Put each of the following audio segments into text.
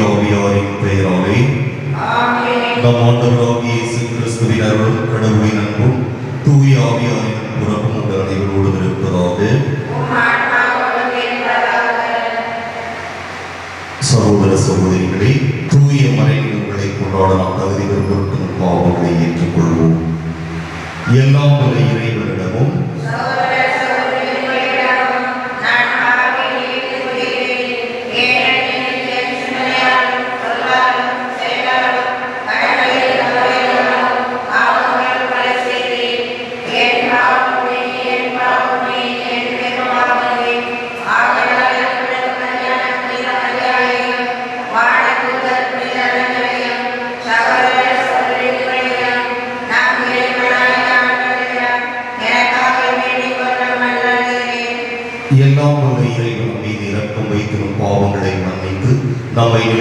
தந்தை மகன் தூய ஆவியாரின் பெயராலே நம் ஆண்டவராகிய இயேசு கிறிஸ்துவின் அருளும் கடவுளின் அன்பும் தூய ஆவியாரின் புறமும் உங்கள் அனைவரோடும் இருப்பதாக சகோதர சகோதரிகளை தூய மறைநிலங்களை கொண்டாட நாம் தகுதி பெறுவதற்கும் பாவங்களை ஏற்றுக்கொள்வோம் எல்லாம் வல்ல இறைவனிடமும்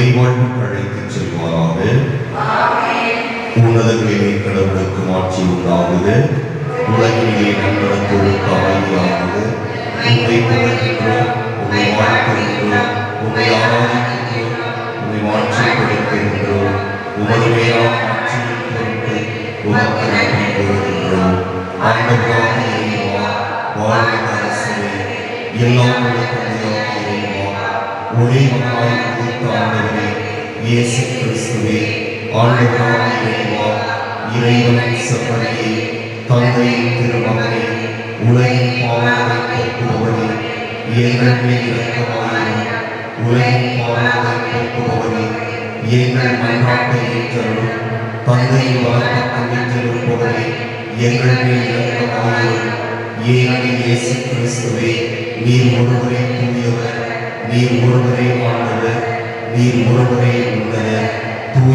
நிலைவாழ்வுக்கு அழைத்துச் செல்வாராக. உன்னதங்களிலே கடவுளுக்கு மாட்சி உண்டாகுக உலகிலே நன்னடத்தொழுக்கு அமைதியாகுக உண்மை புகழ்கின்றோம் உண்மை வாழ்த்துகின்றோம் உண்மை ஆராதிக்கின்றோம் உண்மை மாற்றிப்படுத்துகின்றோம் உமது மேலான ஆட்சியின் பொருட்டு உமக்கு நன்றி கூறுகின்றோம் ஆண்டவராக இறைவா வாழ்வின் அரசே. எல்லாம் இறைவா ஒரே மகனாய் இயேசு கிறிஸ்துவே ஆண்டவராக இறைவா இறைவனின் செப்படியே தந்தையின் திருமகனே உலகின் பாவங்களை போக்குபவரே எங்கள் மேல் இரக்கமாயிரும் உலகின் பாவங்களை போக்குபவரே எங்கள் மன்றாட்டை ஏற்றருளும் தந்தை வளர்ப்பக்கம் வீற்றிருப்பவரே எங்கள் மேல் இறக்கமாயிரம் ஏனெனில் இயேசு கிறிஸ்துவே நீர் ஒருவரே தூயவர் நீர் ஒருவரே வாழ்ந்தவர் நீர் ஒருவரே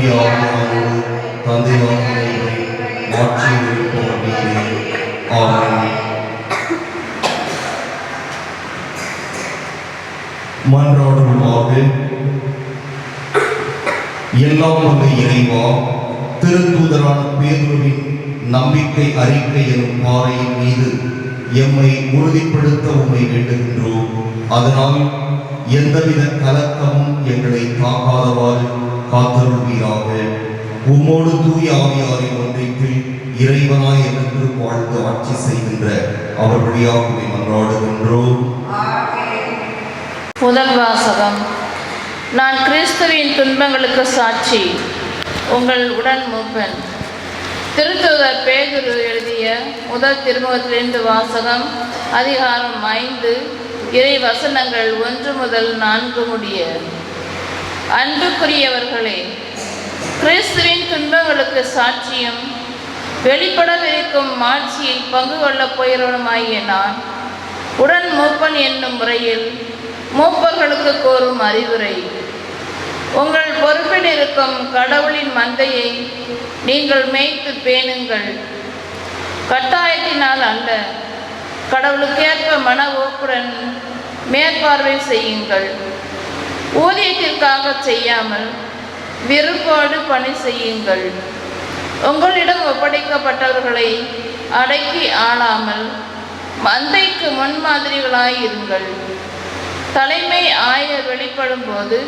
தூய ஆவியானோடு தந்தையாகிய மாற்றி இருப்பவர் எல்லாம் இறைவா. திருத்தூதரான பேதுருவின் நம்பிக்கை அறிக்கை எனும் பாறையின் மீது எம்மை உறுதிப்படுத்த உம்மை வேண்டுகின்றோம். அதனால் எந்தவித கலக்கமும் எங்களை தாக்காதவாறு காத்தருள்வீராக. உம்மோடு தூய ஆவியாரின் ஒன்றிப்பில் இறைவனாய் என்று வாழ்ந்து ஆட்சி செய்கின்ற அவர் வழியாக மன்றாடுகின்றோம். முதல் வாசகம். நான் கிறிஸ்துவின் துன்பங்களுக்கு சாட்சி உங்கள் உடன் மூப்பன். திருத்துதர் பேதுரு எழுதிய முதல் திருமுகத்திலிருந்து வாசகம் அதிகாரம் ஐந்து இறை வசனங்கள் ஒன்று முதல் நான்கு முடிய. அன்புக்குரியவர்களே கிறிஸ்துவின் துன்பங்களுக்கு சாட்சியம் வெளிப்படவிருக்கும் மாட்சியில் பங்கு கொள்ளப் போகிறவனுமாகிய நான் உடன் மூப்பன் என்னும் முறையில் மூப்பர்களுக்கு கோரும் அறிவுரை. உங்கள் பொறுப்பில் இருக்கும் கடவுளின் மந்தையை நீங்கள் மேய்த்து பேணுங்கள். கட்டாயத்தினால் அல்ல கடவுளுக்கேற்ப மன ஓப்புடன் மேற்பார்வை செய்யுங்கள். ஊதியத்திற்காக செய்யாமல் விருப்போடு பணி செய்யுங்கள். உங்களிடம் ஒப்படைக்கப்பட்டவர்களை அடக்கி ஆளாமல் மந்தைக்கு முன்மாதிரிகளாய் இருங்கள். தலைமை ஆயர் வெளிப்படும் போது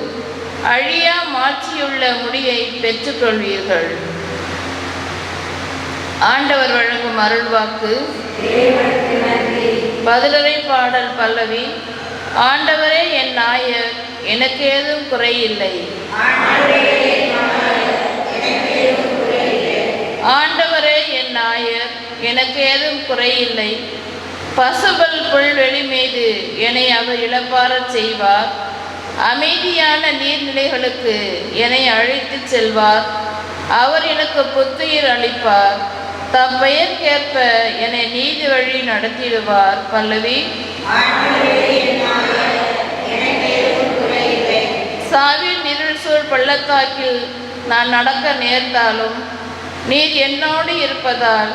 அழியா மாற்றியுள்ள முடியை பெற்றுக்கொள்வீர்கள். ஆண்டவர் வழங்கும் அருள்வாக்கு. பதிலறை பாடல் பல்லவி ஆண்டவரே என் நாயர் எனக்கு ஏதும் குறையில்லை. ஆண்டவரே என் நாயர் எனக்கு ஏதும் குறையில்லை. பசுபல் புல்வெளி மீது என்னை அவர் இழப்பாரச் செய்வார். அமைதியான நீர்நிலைகளுக்கு என்னை அழைத்துச் செல்வார். அவர் எனக்கு புத்துயிர் அளிப்பார். தம் பெயர்க்கேற்ப என்னை நீதி வழி நடத்திடுவார் பல்லவி. சாவின் இருள் சூழ் பள்ளத்தாக்கில் நான் நடக்க நேர்ந்தாலும் நீர் என்னோடு இருப்பதால்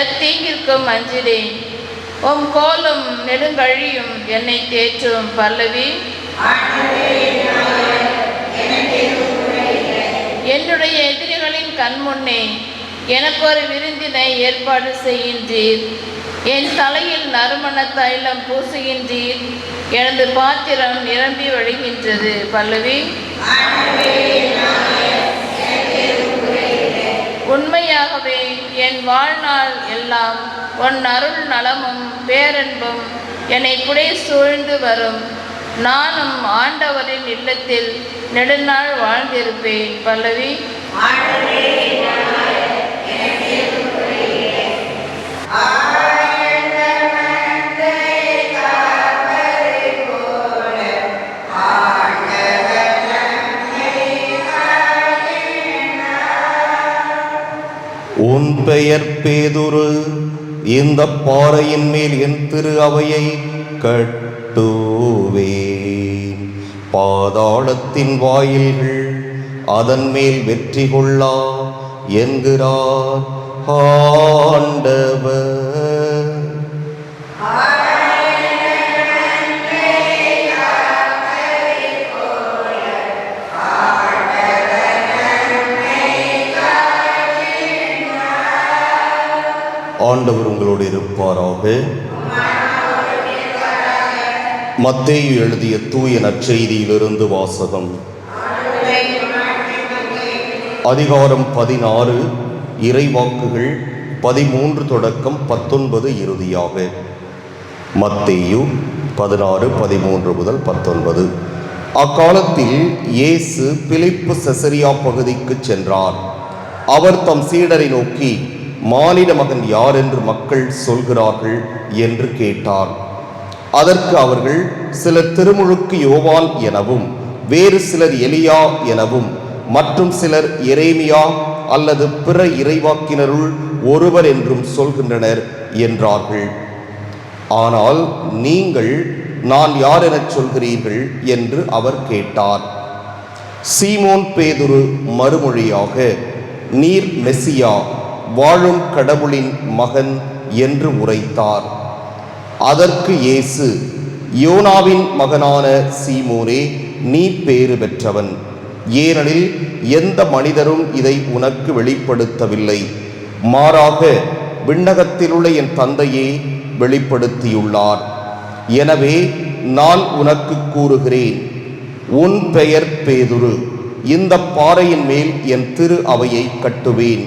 எத்தீங்கிற்கும் அஞ்சிடேன் உம் கோலும் நெடுங்கழியும் என்னை தேற்றும் பல்லவி. என்னுடைய எதிரிகளின் கண்முன்னே எனக்கு ஒரு விருந்தினை ஏற்பாடு செய்கின்றீர். என் தலையில் நறுமண தைலம் பூசுகின்றீர். எனது பாத்திரம் நிரம்பி வழிகின்றது. பல்லவி. உண்மையாகவே என் வாழ்நாள் எல்லாம் உன் அருள் நலமும் பேரன்பும் என்னை புடை சூழ்ந்து வரும். நானும் ஆண்டவரின் இல்லத்தில் நெடுநாள் வாழ்ந்திருப்பேன். பல்லவி. உன் பெயர் பேதுரு. இந்த பாறையின் மேல் என் திரு அவையை கட்டுவேன். பாதாளத்தின் வாயில்கள் அதன் மேல் வெற்றி கொள்ளா என்கிறார் ஆண்டவர். ஆண்டவர் உங்களோடு இருப்பாராக. மத்தேயு எழுதிய தூய நற்செய்தியிலிருந்து வாசகம். அதிகாரம் பதினாறு இறைவாக்குகள் பதிமூன்று தொடக்கம் பத்தொன்பது இறுதியாக. மத்தேயு பதினாறு பதிமூன்று முதல் பத்தொன்பது. அக்காலத்தில் இயேசு பிலிப்பு செசரியா பகுதிக்கு சென்றார். அவர் தம் சீடரை நோக்கி மானிட மகன் யார் என்று மக்கள் சொல்கிறார்கள் என்று கேட்டார். அதற்கு அவர்கள் சிலர் திருமுழுக்கு யோவான் எனவும் வேறு சிலர் எலியா எனவும் மற்றும் சிலர் எரேமியா அல்லது பிற இறைவாக்கினருள் ஒருவர் என்றும் சொல்கின்றனர் என்றார்கள். ஆனால் நீங்கள் நான் யார் எனச் சொல்கிறீர்கள்? என்று அவர் கேட்டார். சீமோன் பேதுரு மறுமொழியாக நீர் மெசியா வாழும் கடவுளின் மகன் என்று உரைத்தார். அதற்கு இயேசு யோனாவின் மகனான சீமோனே நீ பேறு பெற்றவன். ஏனெனில் எந்த மனிதரும் இதை உனக்கு வெளிப்படுத்தவில்லை. மாறாக விண்ணகத்திலுள்ள என் தந்தையே வெளிப்படுத்தியுள்ளார். எனவே நான் உனக்கு கூறுகிறேன் உன் பெயர் பேதுரு. இந்த பாறையின் மேல் என் திரு அவையை கட்டுவேன்.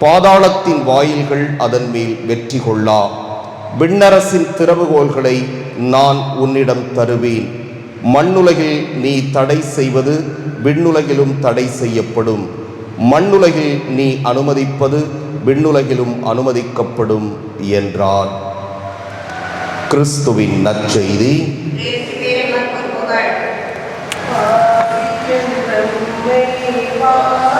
பாதாளத்தின் வாயில்கள் அதன் மேல் வெற்றி கொள்ளா. விண்ணரசின் திறவுகோல்களை நான் உன்னிடம் தருவேன். மண்ணுலகில் நீ தடை செய்வது விண்ணுலகிலும் தடை செய்யப்படும். மண்ணுலகில் நீ அனுமதிப்பது விண்ணுலகிலும் அனுமதிக்கப்படும் என்றார். கிறிஸ்துவின் நற்செய்தி. ஆண்டவரை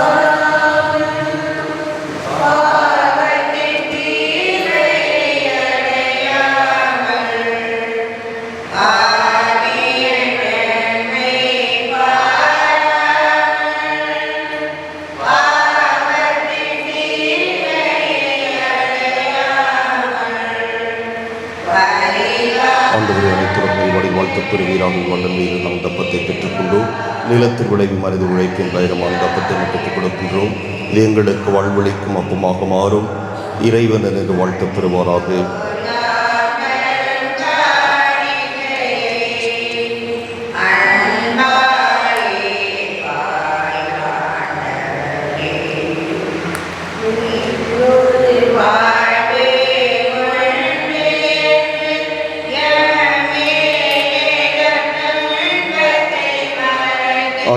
வழிபாடி வாழ்த்துப் நம் தப்பத்தை பெற்றுக்கொண்டோம். நிலத்தில் விளைவு மனித உழைப்பின் பயணமான தப்பத்தை பெற்றுக் கொடுக்கின்றோம். இது எங்களுக்கு வாழ்வழிக்கும் அப்பமாக மாறும். இறைவன் என்று வாழ்த்து பெறுவாராக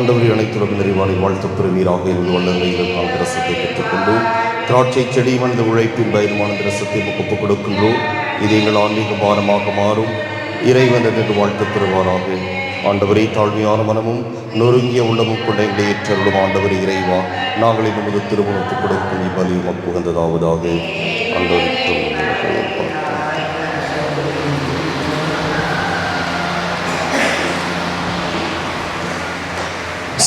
ஆண்டவரை அனைத்துலகம் நிறைவானை வாழ்த்து பெறுவீராக. என்று வல்லமையில் நாம் ரசத்தை பெற்றுக்கொண்டு திராட்சை செடி மனித உழைப்பின் பயனுமான ரசத்தை ஒப்பு கொடுக்கின்றோம். இது எங்கள் ஆன்மீக பாரமாக மாறும். இறைவன் என்று வாழ்த்து பெறுவாராக. ஆண்டவரை தாழ்மையான மனமும் நொறுங்கிய உள்ளமும் கொண்ட எங்களை ஏற்றருளும் ஆண்டவர் இறைவா. நாங்கள் நமது திருமணத்துக் கொடுக்கும் இப்பலியும் அப்புகந்ததாவதாக ஆண்டவரை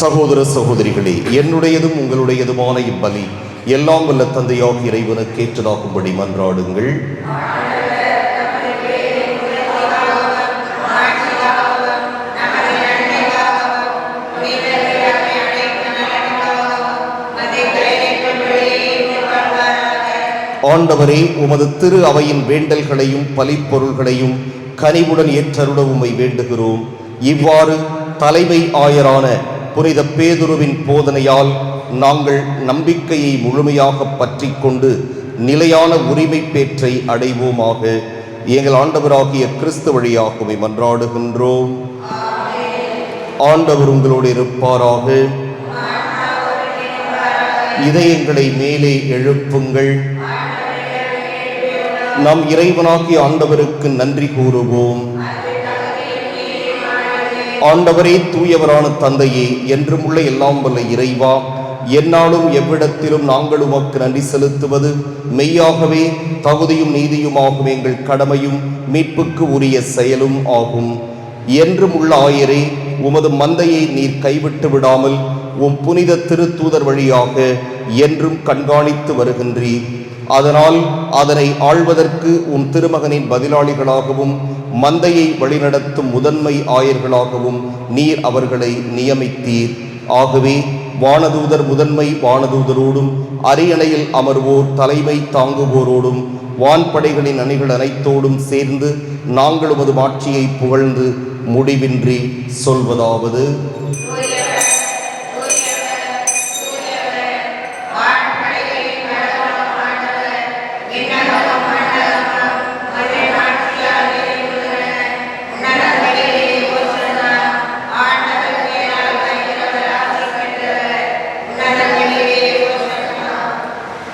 சகோதர சகோதரிகளே என்னுடையதும் உங்களுடையதுமான இப்பலி எல்லாம் வல்ல தந்தையாக இறைவனுக்கு ஏற்றதாகும்படி மன்றாடுங்கள். ஆண்டவரே உமது திரு அவையின் வேண்டல்களையும் பலிப்பொருள்களையும் கனிவுடன் ஏற்றருட உம்மை வேண்டுகிறோம். இவ்வாறு தலைமை ஆயரான புனித பேதுருவின் போதனையால் நாங்கள் நம்பிக்கையை முழுமையாக பற்றி கொண்டு நிலையான உரிமை பேற்றை அடைவோமாக எங்கள் ஆண்டவராகிய கிறிஸ்து வழியாகவே மன்றாடுகின்றோம். ஆண்டவர் உங்களோடு இருப்பாராக. இதயங்களை மேலே எழுப்புங்கள். நம் இறைவனாகிய ஆண்டவருக்கு நன்றி கூறுவோம். ஆண்டவரே தூயவரான தந்தையே என்றும் உள்ள எல்லாம் வல்ல இறைவா என்னாலும் எவ்விடத்திலும் நாங்கள் உமக்கு நன்றி செலுத்துவது மெய்யாகவே தகுதியும் நீதியுமாகும் எங்கள் கடமையும் மீட்புக்கு உரிய செயலும் ஆகும். என்றும் உள்ள ஆயரே உமது மந்தையை நீர் கைவிட்டு விடாமல் உம் புனித திருத்தூதர் வழியாக என்றும் கண்காணித்து வருகின்றீர். அதனால் அதனை ஆள்வதற்கு உம் திருமகனின் பதிலாளிகளாகவும் மந்தையை வழிநடத்தும் முதன்மை ஆயர்களாகவும் நீர் அவர்களை நியமித்தீர். ஆகவே வானதூதர் முதன்மை வானதூதரோடும் அரியணையில் அமர்வோர் தலைமை தாங்குவோரோடும் வான்படைகளின் அணிகள் அனைத்தோடும் சேர்ந்து நாங்கள் உமது ஆட்சியை புகழ்ந்து முடிவின்றி சொல்வதாவது.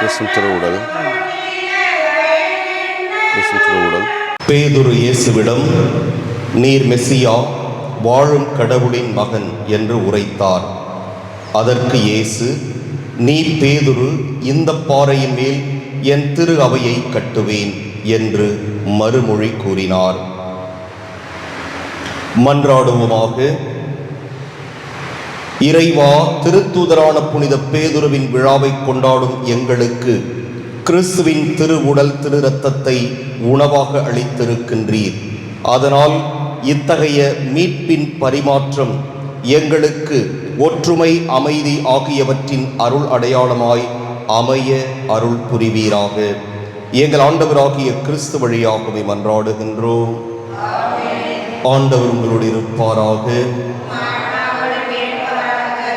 கிறிஸ்துவின் திருவுடல். கிறிஸ்துவின் திருவுடல். பேதுரு இயேசுவிடம் நீர் மெஸ்ஸியா வாழும் கடவுளின் மகன் என்று உரைத்தார். அதற்கு இயேசு நீ பேதுரு இந்த பாறையின் மேல் என் திரு அவையை கட்டுவேன் என்று மறுமொழி கூறினார். மன்றாடுவோமாக இறைவா திருத்தூதரான புனித பேதுருவின் விழாவை கொண்டாடும் எங்களுக்கு கிறிஸ்துவின் திருவுடல் திரு இரத்தத்தை உணவாக அளித்திருக்கின்றீர். அதனால் இத்தகைய மீட்பின் பரிமாற்றம் எங்களுக்கு ஒற்றுமை அமைதி ஆகியவற்றின் அருள் அடையாளமாய் அமைய அருள் புரிவீராக. எங்கள் ஆண்டவராகிய கிறிஸ்து வழியாகவே மன்றாடுகின்றோம். ஆண்டவர் உங்களோடு இருப்பாராக.